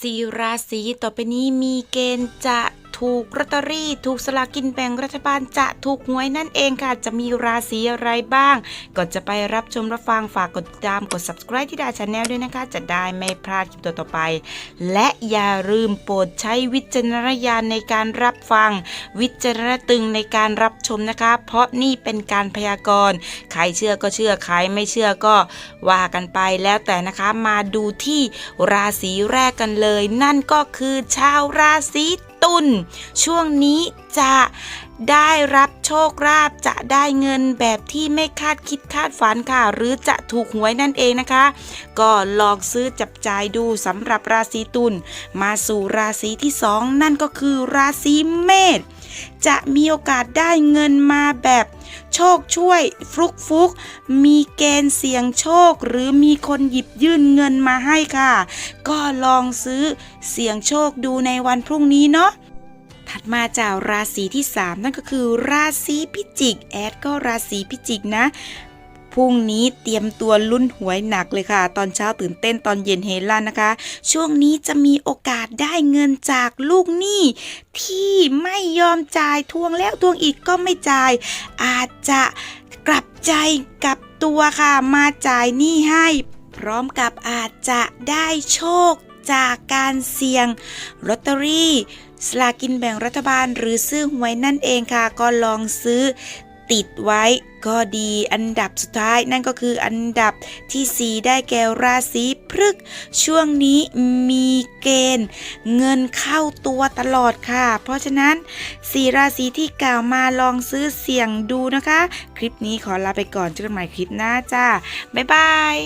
สี่ราศีต่อไปนี้มีเกณฑ์จะ ถูกลอตเตอรี่ ถูกสลากกินแบ่งรัฐบาลจะถูกหวยนั่นเองค่ะ จะมีราศีอะไรบ้างก่อนจะไปรับชมรับฟังฝากกดติดตามกด subscribe ที่ดาชาแนลด้วยนะคะ จะได้ไม่พลาดคลิปตัวต่อไป และอย่าลืมโปรดใช้วิจารณญาณในการรับฟัง วิจารณตึงในการรับชมนะคะ เพราะนี่เป็นการพยากรณ์ใครเชื่อก็เชื่อใครไม่เชื่อก็ว่ากันไปแล้วแต่นะคะมาดูที่ราศีแรกกันเลย นั่นก็คือชาวราศี ตุลช่วงนี้จะได้รับโชคลาภจะได้เงินแบบที่ไม่คาดคิดคาดฝันค่ะ หรือจะถูกหวยนั่นเองนะคะ ก็ลองซื้อจับจ่ายดูสำหรับราศีตุลมาสู่ราศีที่สองนั่นก็คือราศีเมษจะมีโอกาสได้เงินมาแบบ โชคช่วยฟลุกฟุก มีเกณฑ์เสี่ยงโชค หรือมีคนหยิบยื่นเงินมาให้ค่ะ ก็ลองซื้อเสี่ยงโชคดูในวันพรุ่งนี้เนาะถัดมาจากราศีที่ 3 นั่นก็คือราศีพิจิก แอดก็ราศีพิจิกนะ พรุ่งนี้เตรียมตัวลุ้นหวยหนักเลยค่ะ ตอนเช้าตื่นเต้นตอนเย็นเฮลั่นนะคะ ช่วงนี้จะมีโอกาสได้เงินจากลูกหนี้ที่ไม่ยอมจ่ายทวงแล้วทวงอีกก็ไม่จ่าย อาจจะกลับใจกลับตัวค่ะมาจ่ายหนี้ให้ พร้อมกับอาจจะได้โชคจากการเสี่ยงลอตเตอรี่สลากินแบ่งรัฐบาลหรือซื้อหวยนั่นเองค่ะ ก็ลองซื้อ ติดไว้ก็ดีอันดับสุดท้ายนั่นก็คืออันดับทีสี่ 4 ได้แก่ราศีพฤกษ์ช่วงนี้มีเกณฑ์ เงินเข้าตัวตลอดค่ะ เพราะฉะนั้น 4 ราศีที่กล่าวมาลองซื้อเสี่ยงดูนะคะ คลิปนี้ขอลาไปก่อนเจอกันใหม่คลิปหน้าจ้า บ๊ายบาย